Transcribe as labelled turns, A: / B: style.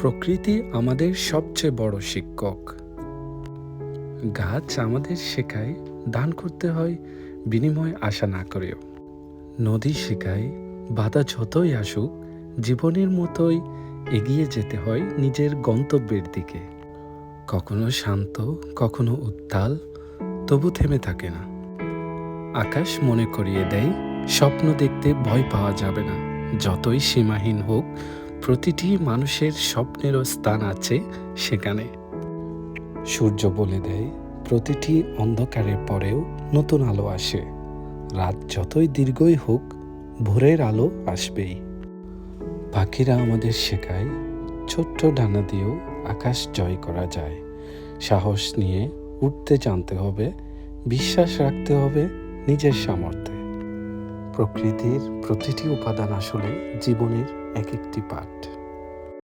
A: প্রকৃতি আমাদের সবচেয়ে বড় শিক্ষক। গাছ আমাদের শেখায় দান করতে হয়, বিনিময় আশা না করেও। নদী শেখায়, বাধা যতই আসুক, জীবনের মতোই এগিয়ে যেতে হয় নিজের গন্তব্যের দিকে। কখনো শান্ত, কখনো উত্তাল, তবু থেমে থাকে না। আকাশ মনে করিয়ে দেয়, স্বপ্ন দেখতে ভয় পাওয়া যাবে না। যতই সীমাহীন হোক প্রতিটি মানুষের স্বপ্নেরও স্থান আছে সেখানে। সূর্য বলে দেয়, প্রতিটি অন্ধকারের পরেও নতুন আলো আসে। রাত যতই দীর্ঘই হোক, ভোরের আলো আসবেই। পাখিরা আমাদের শেখায়, ছোট্ট ডানা দিয়েও আকাশ জয় করা যায়। সাহস নিয়ে উঠতে জানতে হবে, বিশ্বাস রাখতে হবে নিজের সামর্থ্যে। প্রকৃতির প্রতিটি উপাদান আসলে জীবনের এক একটি পাঠ।